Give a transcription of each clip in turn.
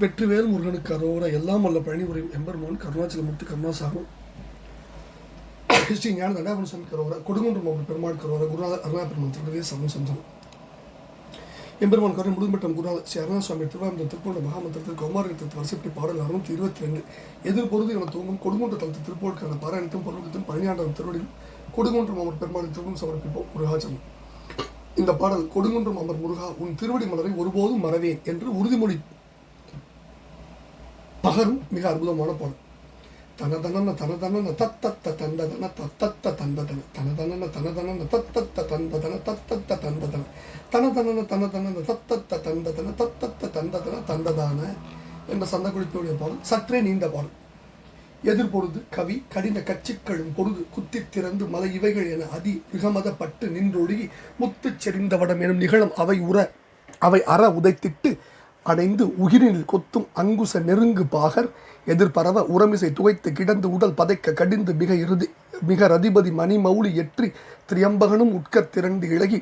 வெற்றிவேல் முருகனுக்கு அரோர எல்லாம் அல்ல பழனி உரையும் எம்பெருமான் கருணாச்சலமூர்த்தி கருணாசாரம் ஸ்ரீ ஞான தண்டாபன் சுவாமி கரோர கொடுங்குன்றம் அவர் பெருமாள் கரோர குருநாத அருணா பெருமான் திருவே சமம் சந்தனம் எம்பெருமான் கருணை முழுமட்டம் குருநாத ஸ்ரீ அருணா சுவாமி திருவாரந்த திருப்பூர் மகாமந்திரத்தில் கௌமாரத்தில் வரிசைப்படி பாடல் அறுநூத்தி இருபத்தி ரெண்டு. எதிர்பொருது என தூங்கும் கொடுங்குன்ற தளத்து திருப்போருக்கான பாராயணத்தும் பொருளுக்கும் பழனியாண்டவன் திருவடியில் கொடுங்குன்றம் அவர் பெருமாள் திருவும் சமர்ப்பிப்போம். முருகாச்சலம். இந்த பாடல் கொடுங்குன்றம் அமர் முருகா உன் திருவடி மலரை ஒருபோதும் மறவேன் என்று உறுதிமொழி பகரும் மிக அற்புதமான படம் தனதனன தனதனன தத்தத்த தந்ததன தத்தத்த தந்ததன தனதனன தனதனன தத்தத்த தந்ததன தத்தத்த தந்ததன தனதனன தனதனன தத்தத்த தந்ததன தத்தத்த தந்ததன தந்ததான என்ற சந்தகுறிப்பினுடைய பாடல் சற்றே நீண்ட பாடல். எதிர்பொழுது கவி கடின கச்சிக்களும் பொழுது குத்தித் திறந்து மலை இவைகள் என அதி மிகமதப்பட்டு நின்றொழுகி முத்துச் செறிந்தவடம் எனும் நிகழும் அவை உற அவை அற உதைத்திட்டு அடைந்து உயிரினில் கொத்தும் அங்குச நெருங்கு பாகர் எதிர்பரவ உரமிசை துவைத்து கிடந்து உடல் பதைக்க கடிந்து மிக இறுதி மிக ரதிபதி மணி மௌலி எற்றி திரியம்பகனும் உட்கத் திரண்டு இழகி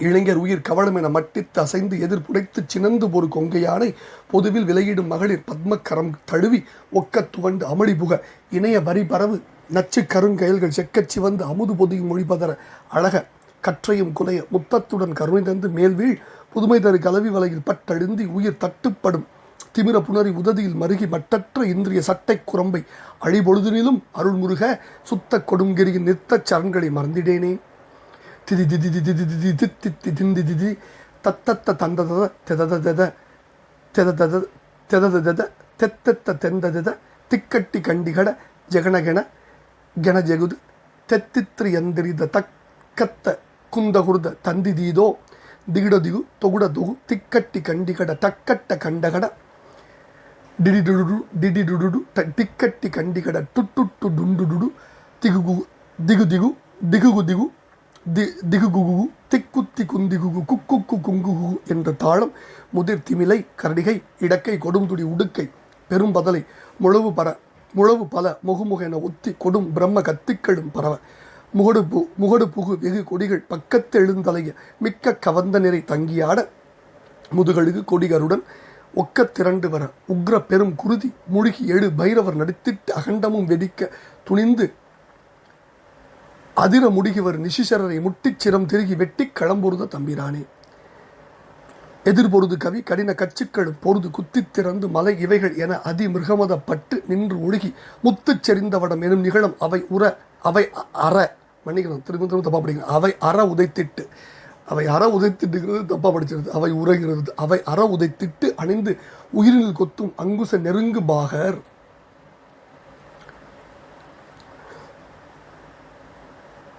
இளைஞர் உயிர் கவளம் என மட்டித்து அசைந்து எதிர்ப்புடைத்து சினந்து ஒரு கொங்கையானை பொதுவில் விலையிடும் மகளிர் பத்மக்கரம் தழுவி ஒக்கத் துவண்டு அமளி புக இணைய வரி பரவு நச்சு கருங்கயல்கள் செக்கச் சிவந்து அமுது பொதியும் மொழிபதற அழக கற்றையும் குலைய முத்தத்துடன் கருணை தந்து மேல்வீழ் புதுமை தரு கலவி வலையில் பட்டழுந்தி உயிர் தட்டுப்படும் திமிர புணரி உததியில் மருகி மட்டற்ற இந்திரிய சட்டை குரம்பை அழிபொழுதினிலும் அருள்முருக சுத்த கொடுங்கிரியின் நித்த சரண்களை மறந்திடேனே திதி திதி திதி திதி திதி தித்தி திந்தி திதி தத்தத்த தந்தத தெதத தெத தெதத தெதத தெத்தத்த தெந்தத திக்கட்டி கண்டிகட ஜெகனகென கென ஜெகுது தெத்தித்ரி யந்திரித தக்கத்த குந்தகுருத தந்தி திகிடதிகு தொகுடதுகு திக்கட்டி கண்டிகட தக்கட்ட கண்டகட. டிடிடுடு டிடிடுடு திக்கட்டி கண்டிகட டுட்டுட்டு டுண்டுடுடு திகுகு திகு திகு திகுகு திகு தி திகுகுகு திக்குத்தி குந்திகுகு குக்குக்கு குங்குகு என்ற தாளம் முதிர் திமிலை கரடிகை இடக்கை கொடும்துடி உடுக்கை பெரும்பதலை முழவு பர முழவு பல முகுமுகென உத்தி கொடும் பிரம்ம கத்திக்கெடும் பரவ. முகடு பு முகடு புகு வெகு கொடிகள் பக்கத்து எழுந்தலைய மிக்க கவந்த நிறை தங்கியாட முதுகழுகு கொடிகருடன் ஒக்க திரண்டு வர உக்ர பெரும் குருதி முழுகி எழு பைரவர் நடித்திட்டு அகண்டமும் வெடிக்க துணிந்து அதிர முடிகிவர் நிசிசரரை முட்டிச் சிரம் திருகி வெட்டி களம்பொருத தம்பிரானே. எதிர்பொருது கவி கடின கச்சுக்கள் பொருது குத்தித் திறந்து மலை இவைகள் என அதிமிருகமதப்பட்டு நின்று ஒழுகி முத்துச் செறிந்தவடம் எனும் நிகழும் அவை உற அவை அற. மன்னிக்கணும். திரும்ப திரும்ப தப்பா படிக்கணும். அவை அற உதைத்திட்டு. அவை அற உதைத்திட்டுங்கிறது தப்பா படிச்சிருது. அவை உரைகிறது. அவை அற உதைத்திட்டு அணிந்து உயிரில் கொத்தும் அங்குச நெருங்கு பாகர்.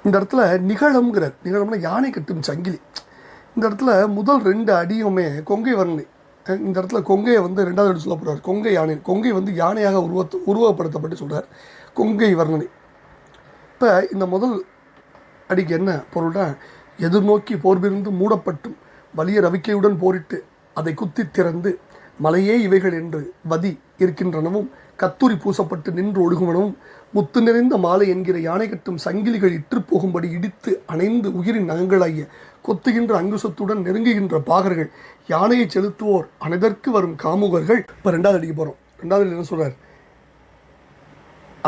இந்த இடத்துல நிகழம்ங்கிறார் நிகழம்னா யானை கட்டும் சங்கிலி. இந்த இடத்துல முதல் ரெண்டு அடியுமே கொங்கை வர்ணனை இந்த இடத்துல கொங்கையை வந்து ரெண்டாவது அடி சொல்ல போகிறார் கொங்கை யானை. கொங்கை வந்து யானையாக உருவ உருவப்படுத்தப்பட்டு சொல்கிறார் கொங்கை வர்ணனை இப்போ இந்த முதல் அடிக்கு என்ன பொருள்னா எதிர்நோக்கி போர்பிருந்து மூடப்பட்டும். வலிய ரவிக்கையுடன் போரிட்டு அதை குத்தி திறந்து மலையே இவைகள் என்று வதி இருக்கின்றனவும் கத்துரி பூசப்பட்டு நின்று ஒழுகுவனவும் முத்து நிறைந்த மாலை என்கிற யானை கட்டும் சங்கிலிகள் இற்று போகும்படி இடித்து அணைந்து உயிரின் நகங்களாகிய கொத்துகின்ற அங்குசத்துடன் நெருங்குகின்ற பாகர்கள் யானையை செலுத்துவோர் அனைதற்கு வரும் காமுகர்கள். இப்போ ரெண்டாவது அடிக்க போகிறோம் ரெண்டாவது என்ன சொல்கிறார்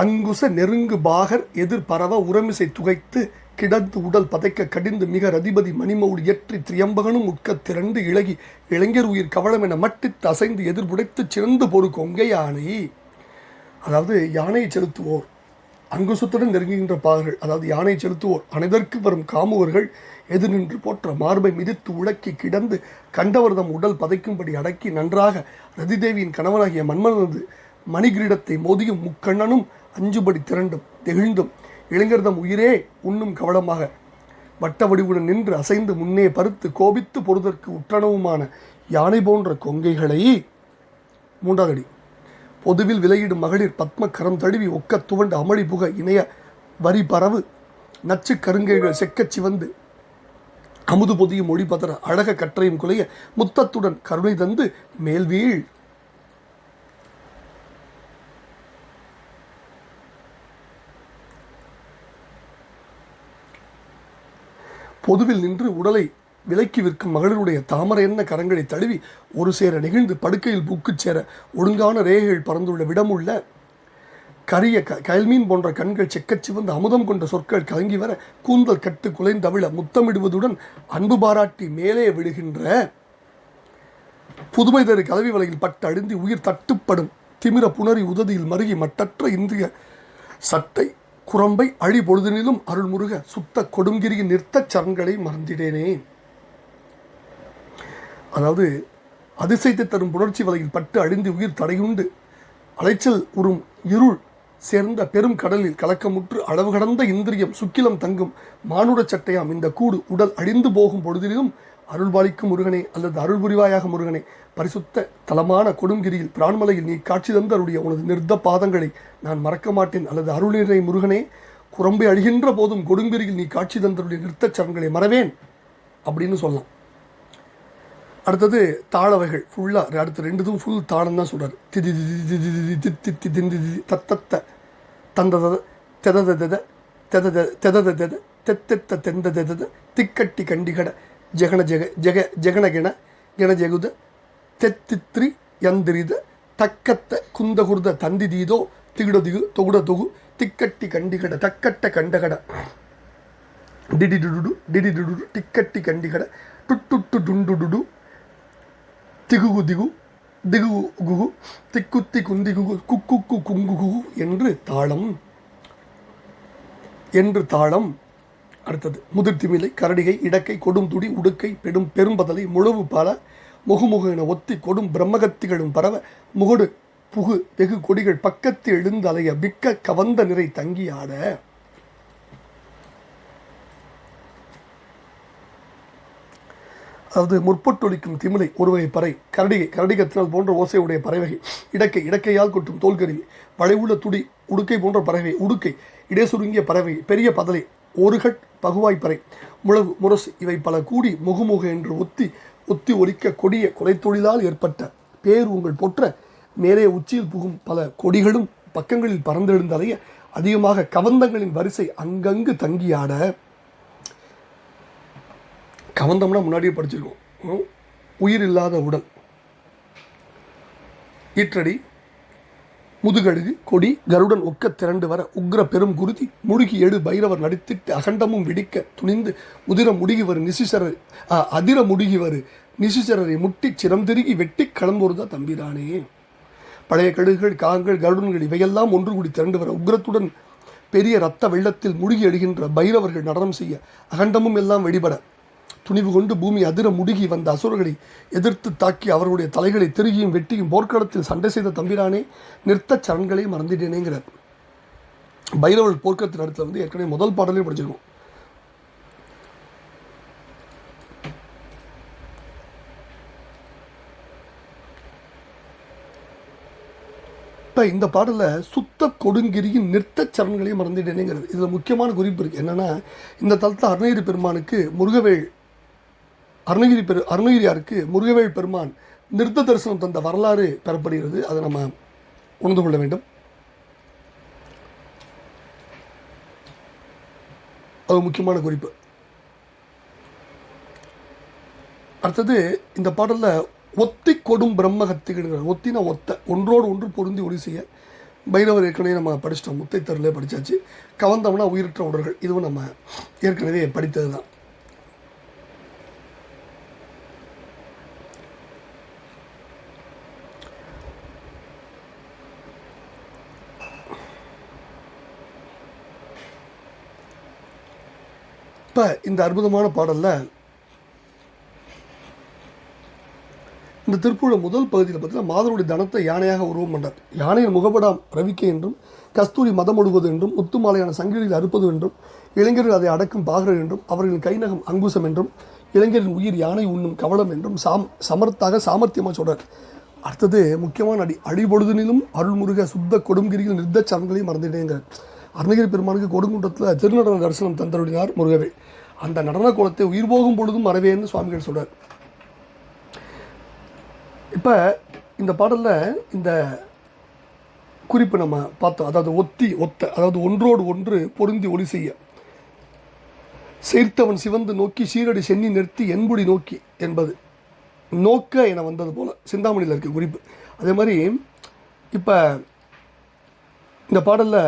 அங்குச நெருங்கு பாகர் எதிர் பரவ உரமிசை துகைத்து கிடந்து உடல் பதைக்க கடிந்து மிக ரதிபதி மணிமௌடு இயற்றி திரியம்பகனும் உட்க திரண்டு இழகி இளைஞர் உயிர் கவளம் என மட்டித்து அசைந்து எதிர்புடைத்து சிறந்து பொறு கொங்கை யானை. அதாவது யானையை செலுத்துவோர். அங்குசத்துடன் நெருங்குகின்ற பாகர்கள் அதாவது யானை செலுத்துவோர். அனைதற்கு வரும் காமுவர்கள் எதிர் நின்று போற்ற மார்பை மிதித்து உழக்கி கிடந்து கண்டவர்தம் உடல் பதைக்கும்படி அடக்கி நன்றாக ரதிதேவியின் கணவனாகிய மன்மனது மணிகிரீடத்தை மோதியும் முக்கண்ணனும் அஞ்சுபடி திரண்டும் தெகிழ்ந்தும். இளைஞர்தம் உயிரே உண்ணும் கவலமாக வட்ட வடிவுடன் நின்று அசைந்து முன்னே பருத்து கோபித்து பொறுதற்கு உற்றனவுமான யானை போன்ற கொங்கைகளை. மூன்றாவது பொதுவில் விலையிடும் மகளிர் பத்ம கரம் தழுவி ஒக்க துவண்டு அமளி புக இணைய வரி பரவு. நச்சு கருங்கைகள் செக்கச் சிவந்து அமுது பொதியும் மொழி பதற அழக கற்றையும் குலைய முத்தத்துடன் கருணை தந்து மேல்வீழ். பொதுவில் நின்று உடலை விலைக்கு விற்கும் மகளிருடைய தாமரை என்ன கரங்களை தழுவி ஒரு சேர நெகிழ்ந்து படுக்கையில் புக்குச் சேர ஒழுங்கான ரேகைகள் பறந்துள்ள விடமுள்ள கரிய க கயல்மீன் போன்ற கண்கள் செக்கச் சிவந்து அமுதம் கொண்ட சொற்கள் கலங்கி வர கூந்தல் கட்டு குலைந்தவிழ முத்தமிடுவதுடன் அன்பு பாராட்டி மேலே விடுகின்ற புதுமை தரு கலவி வலையில் பட்டு அழுந்தி உயிர் தட்டுப்படும் திமிர புணரி உததியில் மருகி மட்டற்ற இந்திய சட்டை குரம்பை அழி பொழுதினிலும் அருள்முருக சுத்த கொடுங்கிரியின் நிறுத்த சரண்களை மறந்திடேனே. அதாவது அதிசயத்தை தரும் புணர்ச்சி வலையில் பட்டு அழிந்து உயிர் தடையுண்டு. அலைச்சல் உறும் இருள் சேர்ந்த பெரும் கடலில் கலக்கமுற்று அளவு கடந்த இந்திரியம் சுக்கிலம் தங்கும் மானுட சட்டையாம் இந்த கூடு உடல் அழிந்து போகும் பொழுதிலும் அருள்பாலிக்கும் முருகனே அல்லது அருள் புரிவாயாக முருகனே பரிசுத்த தலமான கொடுங்கிரியில் பிரான்மலையில் நீ காட்சி தந்தருடைய உனது நிறுத்த பாதங்களை நான் மறக்க மாட்டேன் அல்லது அருளினை முருகனே குரம்பை அழிகின்ற போதும் கொடுங்கிரியில் நீ காட்சி தந்தருடைய நிறுத்தச் சரங்களை மறவேன் அப்படின்னு சொல்லலாம் அடுத்தது தாளவைகள் ஃபுல்லாக அடுத்த ரெண்டுதும் ஃபுல் தாளம் தான் சொல்கிறார் திதி திதி திதி திதி தித்தி தி திந்தி திதி தத்தத்த தந்தத தெதத தெத தெதத தெதத தெத தெத்தெத்த தெந்த தெதத திக்கட்டி கண்டிகட ஜெகன ஜெக ஜெக ஜெகனகிண கிண ஜெகுத தெத்தித்ரி யந்திரித தக்கத்த குந்தகுர்த தந்தி தீதோ திகுட திகு தொகுட தொகு திக்கட்டி கண்டிகட தக்கட்ட கண்டகட டிடி டுடுடு டிக்கட்டி கண்டிகட டுண்டு டுடு திகுகு திகு திகு குகு திக்குத்தி குந்திகுகு குக்குக்கு குகு என்று தாளம் என்று தாளம் அடுத்தது முதிர்த்திமிலை கரடிகை இடக்கை கொடும் துடி உடுக்கை பெடும் பெரும்பதலை முழவு பல முகுமுகு என ஒத்தி கொடும் பிரம்மகத்திகளும் பரவ முகடு புகு வெகு கொடிகள் பக்கத்து எழுந்து அலைய மிக்க கவந்த நிறை தங்கி ஆட. அதாவது முற்பட்டொழிக்கும் திமிலை ஒருவகை பறை கரடிகை கரடிகத்தினால் போன்ற ஓசையுடைய பறவைகை இடக்கை இடக்கையால் கொட்டும் தோல்கருவி வளைவுள்ள துடி உடுக்கை போன்ற பறவை உடுக்கை இடை சுருங்கிய பறவை பெரிய பதலை ஒருகட் பகுவாய்ப்பறை பறை. முரசு இவை பல கூடி முகுமுகு என்று ஒத்தி ஒத்தி ஒலிக்க கொடிய கொலைத்தொழிலால் ஏற்பட்ட பேர் உங்கள் போற்ற. மேலே உச்சியில் புகும் பல கொடிகளும் பக்கங்களில் பறந்தெழுந்தலைய அதிகமாக கவந்தங்களின் வரிசை அங்கங்கு தங்கியாட. கவந்தம்னா முன்னாடியே படிச்சிருக்கோம். உயிர் இல்லாத உடல். ஈற்றடி முதுகழுகு கொடி கருடன் ஒக்க திரண்டு வர உக்ர பெரும் குருதி முழுகி எழு பைரவர் நடித்திட்டு அகண்டமும் வெடிக்க துணிந்து உதிர முடுகி நிசிசரர் அதிர முடுகி வரு நிசிசரரை முட்டி சிரம் திருகி வெட்டி கிளம்புறதா தம்பிரானே. பழைய கழுகுகள் காங்கள் கருடன்கள் இவையெல்லாம் ஒன்று கூடி திரண்டு வர உக்ரத்துடன் பெரிய ரத்த வெள்ளத்தில் முழுகி எழுகின்ற பைரவர்கள் நடனம் செய்ய அகண்டமும் எல்லாம் வெடிபட துணிவு கொண்டு பூமி அதிர முடுகி வந்த அசுரர்களை எதிர்த்து தாக்கி அவர்களுடைய தலைகளை திருகியும் வெட்டியும் போர்க்களத்தில் சண்டை செய்த தம்பிரானே நிறுத்த சரண்களை மறந்துட்டேனேங்கிறார். பைரவர் போர்க்களத்தின் இடத்துல வந்து ஏற்கனவே முதல் பாடலே படிச்சிருக்கோம். இப்போ இந்த பாடலில் சுத்த கொடுங்கிரியின் நிறுத்தச் சரண்களையும் மறந்துட்டேனேங்கிறது. இதில் முக்கியமான குறிப்பு இருக்குது என்னென்னா இந்த தளத்தில் அருணகிரி பெருமானுக்கு முருகவேள் அருணகிரி பெரு அருணகிரியாருக்கு முருகவேள் பெருமான் நிறுத்த தரிசனம் தந்த வரலாறு பெறப்படுகிறது. அதை நம்ம உணர்ந்து கொள்ள வேண்டும். அது முக்கியமான குறிப்பு. அடுத்தது இந்த பாடலில் ஒத்தி கொடும் பிரம்மஹத்திகள் ஒத்தினா ஒத்த ஒன்றோடு ஒன்று பொருந்தி ஒளி செய்ய பைரவர் ஏற்கனவே நம்ம படிச்சிட்டோம். முத்தை தெருலே படித்தாச்சு கவந்தம்னா உயிரற்ற உடல்கள். இதுவும் நம்ம ஏற்கனவே படித்தது தான் இப்போ இந்த அற்புதமான பாடலில் இந்த திருப்பூர முதல் பகுதியில் பார்த்தீங்கன்னா மாதனுடைய தனத்தை யானையாக உருவம் பண்ணார் யானையின் முகப்படாம் ரவிக்கை என்றும் கஸ்தூரி மதம் ஒடுவது என்றும் முத்துமாலையான சங்கிலியில் அறுப்பது என்றும் இளைஞர்கள் அதை அடக்கும் பாகர் என்றும் அவர்களின் கைநகம் அங்குசம் என்றும் இளைஞரின் உயிர் யானை உண்ணும் கவலம் என்றும் சாம் சமர்த்தாக சாமர்த்தியமாக சொல்கிறார் அடுத்தது முக்கியமான அடி அடிபொழுதுனிலும் அருள்முருக சுத்த கொடுங்கிரியில் நிறுத்த சரண்களையும் மறந்துட்டேங்கிறார். அருணகிரி பெருமானுக்கு கொடுங்குன்றத்தில் திருநடன தரிசனம் தந்தருளினார் முருகவே. அந்த நடன கோலத்தை உயிர் போகும் பொழுதும் மறவேன்னு சுவாமிகள் சொல்கிறார் இப்போ இந்த பாடலில் இந்த குறிப்பு நம்ம பார்த்தோம். அதாவது ஒத்தி ஒத்த அதாவது ஒன்றோடு ஒன்று பொருந்தி ஒளி செய்ய. சேர்த்தவன் சிவந்து நோக்கி சீரடி சென்னி நிறுத்தி என்புடி நோக்கி என்பது. நோக்க என வந்தது போல் சிந்தாமணியில் இருக்க குறிப்பு. அதே மாதிரி இப்போ இந்த பாடலில்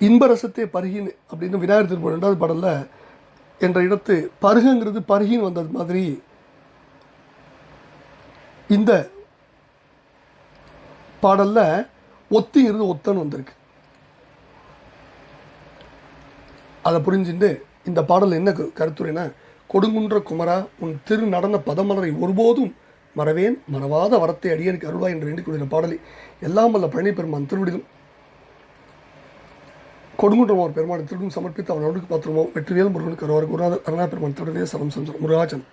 இன்பரசத்தே பருகின் அப்படின்னு விநாயகர் திருப்பூர் ரெண்டாவது பாடலில் என்ற இடத்து பருகுங்கிறது பருகின்னு வந்தது மாதிரி இந்த பாடலில் ஒத்திங்கிறது ஒத்தன் வந்திருக்கு. அதை புரிஞ்சுட்டு இந்த பாடல் என்ன க- கருத்துரைனா கொடுங்குன்ற குமரா உன் திரு நடன பதமலரை ஒருபோதும் மறவேன் மறவாத வரத்தை அடியனுக்கு அருள்வாய் என்று வேண்டிக் கொள்கிற பாடலை எல்லாம் வல்ல பழனி பெருமான் திருவிடிலும் கொடுங்குன்றம் ஒரு பெருமான் திருடும் சமர்ப்பித்து அவன் அவனுக்கு பாத்திரமோ வெற்றிவேல் முருகனுக்கு அருவார் குருநாதர் அருணா பெருமான் திருடனே சரம் சம்சரம் முருகாச்சன்